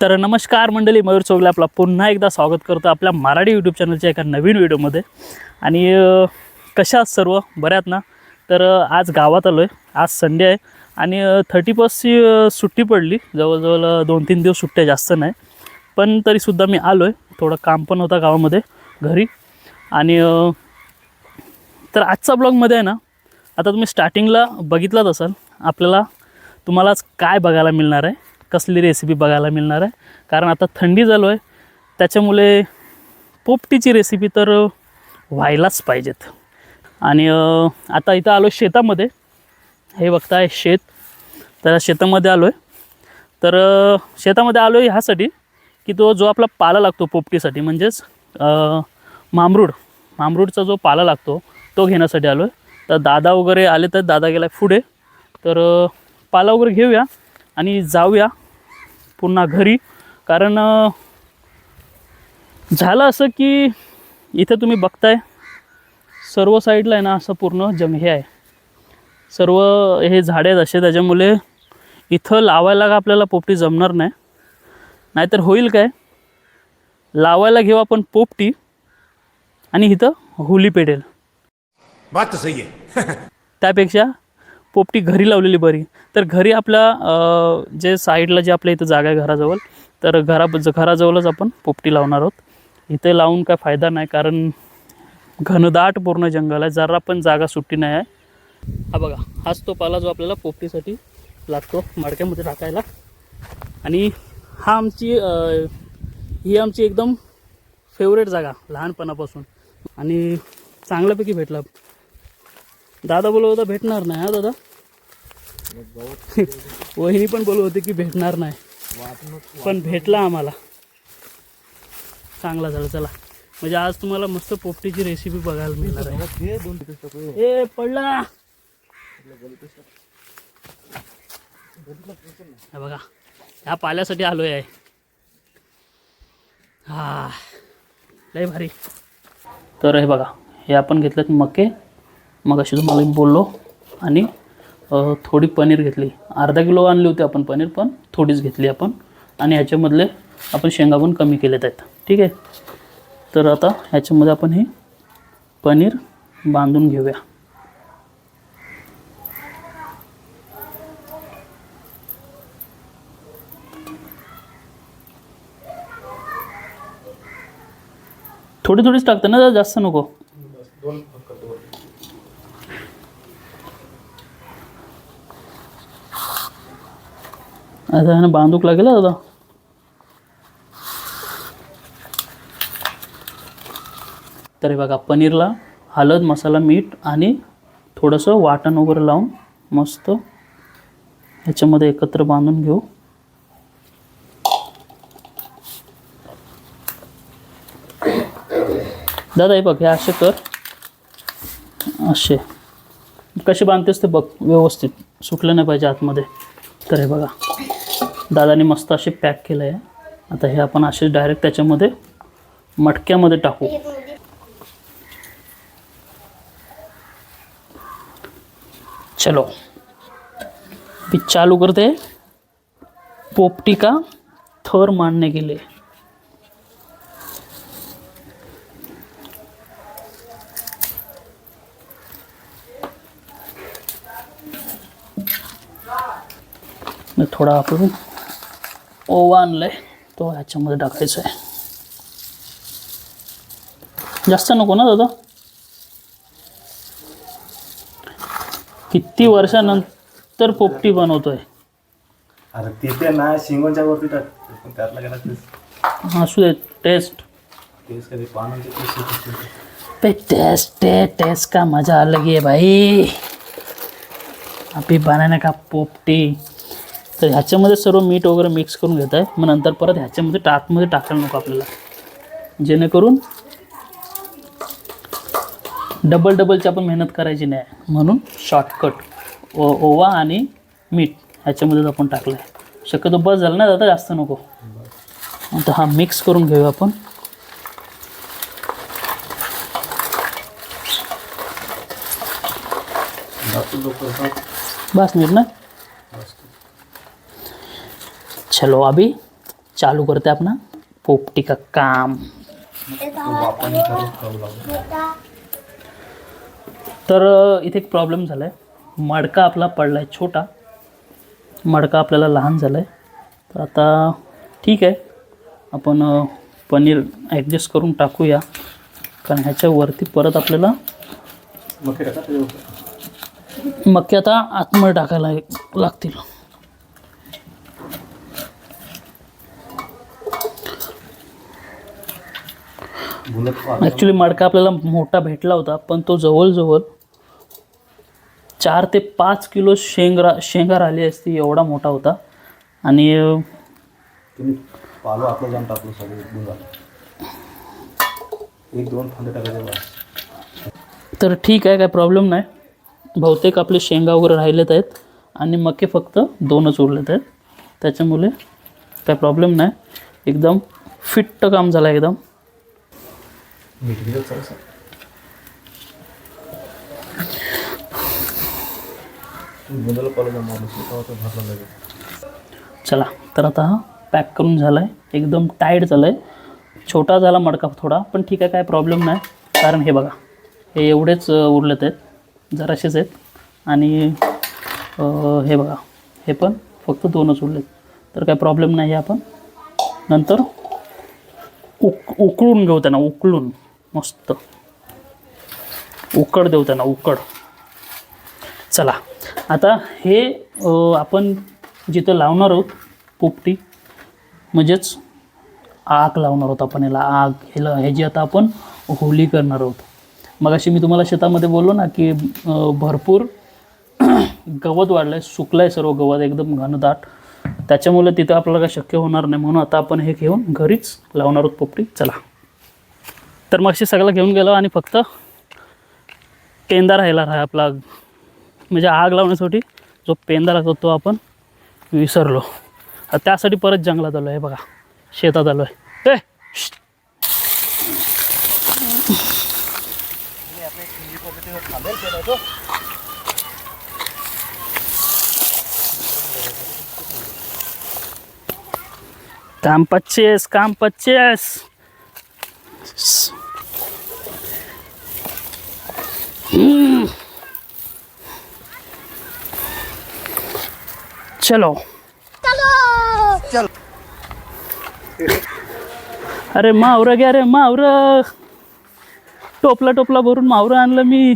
तर नमस्कार मंडळी मयूर चौगले आपला पुन्हा एकदा स्वागत करतो आपल्या मराठी यूट्यूब चॅनलच्या एका नवीन व्हिडिओमध्ये आणि कशा आहात सर्व? बऱ्यात ना? तर आज गावात आलो आहे आज संडे आहे. आणि थर्टी फर्स्टची सुट्टी पडली. जवळजवळ दोन तीन दिवस सुट्ट्या जास्त नाही. पण तरीसुद्धा मी आलो आहे थोडं काम पण होता गावामध्ये घरी. आणि तर आजचा ब्लॉगमध्ये आहे ना आता तुम्ही स्टार्टिंगला बघितलाच असाल. आपल्याला तुम्हालाच काय बघायला मिळणार आहे? कसली रेसिपी बघायला मिळणार आहे. कारण आता थंडी झालो आहे त्याच्यामुळे पोपटीची रेसिपी तर व्हायलाच पाहिजेत. आणि आता इथं आलो शेतामध्ये. हे बघताय शेत. तर शेतामध्ये आलो आहे तर शेतामध्ये आलो आहे ह्यासाठी की तो जो आपला पाला लागतो पोपटीसाठी म्हणजेच मामरूड. मामरूडचा जो पाला लागतो तो घेण्यासाठी आलो आहे तर दादा वगैरे आले तर दादा गेला पुढे. तर पाला वगैरे घेऊया. आणि जाऊया पुन्हा घरी. कारण झालं असं की इथं तुम्ही बघताय सर्व साईडला आहे ना असं पूर्ण जंग हे आहे. सर्व हे झाडे आहेत असे त्याच्यामुळे इथं लावायला का आपल्याला पोपटी जमणार नाही? नाहीतर होईल काय? लावायला घेऊ आपण पोपटी आणि इथं होली पेटेल. बात सही है त्यापेक्षा पोपटी घरी लावलेली बरी. तर घरी आपल्या जे साईडला जे आपल्या इथं जागा आहे घराजवळ तर घरा घराजवळच आपण पोपटी लावणार आहोत. इथे लावून काय फायदा नाही कारण घनदाट पूर्ण जंगल आहे. जरा पण जागा सुट्टी नाही आहे. हा बघा हाच तो पाला जो आपल्याला पोपटीसाठी लागतो मडक्यामध्ये टाकायला. आणि हा आमची ही आमची एकदम फेवरेट जागा लहानपणापासून. आणि चांगल्यापैकी भेटला. दादा बोलवता भेटणार नाही हा दादा? वहिनी पण बोलू होती की भेटणार नाही. पण भेटला आम्हाला. चांगला झाला चला. म्हणजे आज तुम्हाला मस्त पोपटीची रेसिपी बघायला मिळणार आहे. ए पडला. बघा ह्या पाल्यासाठी आलोय आहे. हा लय भारी. तर हे बघा हे आपण घेतलेत मके. मग अशी तुम्हाला बोललो आणि थोडी पनीर घेतली. अर्धा किलो आणली होती आपण पनीर पण थोडीच घेतली आपण. आणि ह्याच्यामधले आपण शेंगा पण कमी केलेत आहेत. ठीक आहे? तर आता ह्याच्यामध्ये आपण हे पनीर बांधून घेऊया. थोडी थोडीच टाकतं ना जास्त नको? आता ह्यानं बांधूक लागेल दादा तर हे बघा पनीरला हळद मसाला मीठ आणि थोडंसं वाटण वगैरे लावून मस्त ह्याच्यामध्ये एकत्र बांधून घेऊ. दादा हे बघ हे असे कर. असे. कसे बांधतेस ते बघ व्यवस्थित. सुटलं नाही पाहिजे आतमध्ये. तर हे बघा. दादाने मस्त असे पॅक केलं आहे आता हे आपण असे डायरेक्ट त्याच्यामध्ये मटक्यामध्ये टाकू. चलो. मी चालू करते. पोपटी का थर मांडणे के लिए. थोडा आपण ओवा आणलाय. तो ह्याच्यामध्ये टाकायचा आहे. जास्त नको ना दादा? किती वर्षानंतर पोपटी बनवतोय. अरे तिथे ना शिंगोच्या वरती त्यातला असू दे टेस्ट तेच कधी पानांचे टेस्ट. पे टेस्ट टेस्ट का मजा अलग ही है भाई अभी बनाने का पोपटी. तर ह्याच्यामध्ये सर्व मीठ वगैरे मिक्स करून घेत आहे मग नंतर परत ह्याच्यामध्ये टाकमध्ये टाकायला नको आपल्याला. जेणेकरून डबल डबलची आपण मेहनत करायची नाही. म्हणून शॉर्टकट ओ ओवा आणि मीठ ह्याच्यामध्येच आपण टाकलं आहे शक्यतो बस झालं ना दादा जास्त नको. आता हा मिक्स करून घेऊया आपण. बस मीठ ना? चलो अभी चालू करते अपना। पोपटी का काम। तर इथे एक प्रॉब्लेम झाला आहे मडका आपला पडला आहे छोटा. मडका आपल्याला लहान झाला आहे तर आता ठीक आहे. आपण पनीर ॲडजस्ट करून टाकूया. कारण ह्याच्यावरती परत आपल्याला मग मक्के आता आतमध्ये टाकायला लागतील. ॲक्च्युली मडका आपल्याला मोठा भेटला होता पण तो जवळजवळ चार ते पाच किलो शेंगा शेंगा राहिली असती एवढा मोठा होता. आणि तर ठीक आहे काय प्रॉब्लेम नाही. बहुतेक आपले शेंगा वगैरे राहिलेत आहेत आणि मके फक्त दोनच उरलेत आहेत. त्याच्यामुळे काय प्रॉब्लेम नाही. एकदम फिट्ट काम झालं एकदम. चला तर आता हा पॅक करून झाला आहे एकदम टाईट झालं आहे छोटा झाला मडका थोडा पण ठीक आहे काय प्रॉब्लेम नाही. कारण हे बघा हे एवढेच उरलेत आहेत जराशेच आहेत. आणि हे बघा हे पण फक्त दोनच उरलेत. तर काय प्रॉब्लेम नाही आहे आपण. नंतर उक उकळून घेऊ त्यांना उकळून. मस्त. उकड देऊ त्यांना उकड. चला आता हे आपण जिथं लावणार आहोत पोपटी म्हणजेच आग लावणार आहोत आपण याला. आग ह्याला ह्याची आता आपण होली करणार आहोत. मग अशी मी तुम्हाला शेतामध्ये बोललो ना की भरपूर गवत वाढलं आहे सुकलं आहे सर्व गवत एकदम घनदाट. त्याच्यामुळे तिथं आपल्याला काय शक्य होणार नाही. म्हणून आता आपण हे घेऊन घरीच लावणार आहोत पोपटी. चला. तर मगशी सगळं घेऊन गेलो आणि फक्त पेंदा राहिला आहे आपला म्हणजे आग लावण्यासाठी जो पेंदा लागतो तो आपण विसरलो. त्यासाठी परत जंगलात आलो आहे बघा. शेतात आलो आहे ए काम पच्चीस काम पच्चीस. चलो। अरे मावरं घ्या रे मावरं। टोपला टोपला भरून मावरं आणलं मी.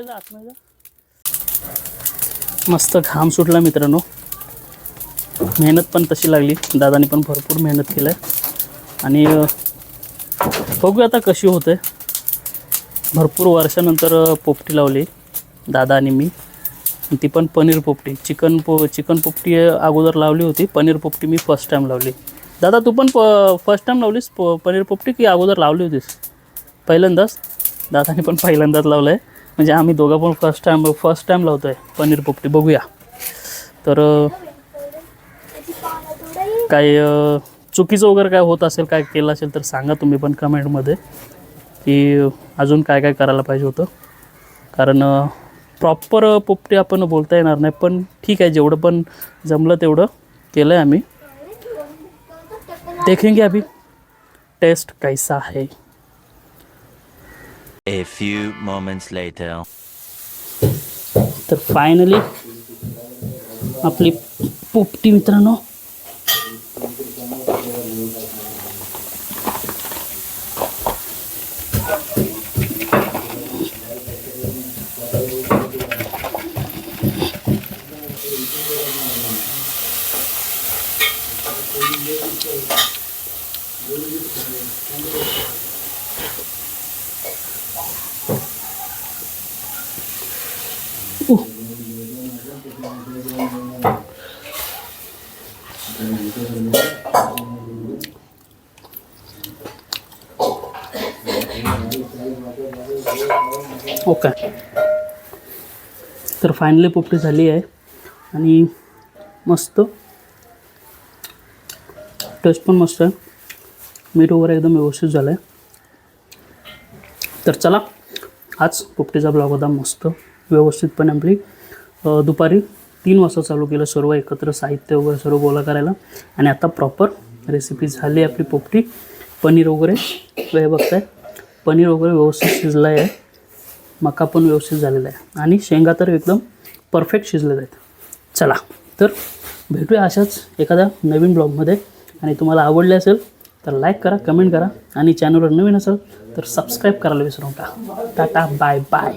आतमध्ये जा, आतमध्ये जा. मस्त घाम सुटला मित्रांनो. मेहनत पण तशी लागली. दादाने पण भरपूर मेहनत केलं आणि बघू बघूया आता कशी होते भरपूर वर्षानंतर पोपटी लावली दादा आणि मी. ती पण पनीर पोपटी. चिकन पो चिकन पोपटी अगोदर लावली होती. पनीर पोपटी मी फर्स्ट टाईम लावली. दादा तू पण प फर्स्ट टाईम लावलीस प पनीर पोपटी की अगोदर लावली होतीस? पहिल्यांदाच? दादाने पण पहिल्यांदाच लावलं आहे म्हणजे आम्ही दोघं पण फर्स्ट टाईम फर्स्ट टाईम लावतो आहे पनीर पोपटी. बघूया. तर काही काय चुकीचं वगैरे काय होत असेल काय केलं असेल तर सांगा तुम्ही पण कमेंटमध्ये. की अजून काय काय करायला पाहिजे होतं. कारण प्रॉपर पोपटी आपण बोलता येणार नाही पण ठीक आहे जेवढं पण जमलं तेवढं केलं आहे आम्ही. देखेंगे अभी. टेस्ट कैसा है? A few moments later. तर फायनली आपली पोपटी मित्रांनो ओके. तर फायनली पोपटी झाली आहे. आणि मस्त. टेस्ट पण मस्त आहे. मीठ वगैरे एकदम व्यवस्थित झालं आहे तर चला आज पोपटीचा ब्लॉग होता मस्त. व्यवस्थितपणे आपली दुपारी तीन वाजता चालू केलं सर्व एकत्र साहित्य वगैरे सर्व गोळा करायला. आणि आता प्रॉपर रेसिपी झाली आपली पोपटी. पनीर वगैरे. वेळ बघताय. पनीर वगैरे व्यवस्थित शिजलं आहे मका पण व्यवस्थित झालेला आहे. आणि शेंगा तर एकदम परफेक्ट शिजलेल्या आहेत. चला तर भेटूया अशाच एखाद्या नवीन ब्लॉगमध्ये. आणि तुम्हाला आवडले असेल तर लाईक करा कमेंट करा. आणि चॅनलवर नवीन असेल तर सबस्क्राईब करायला विसरू नका. Tata bye bye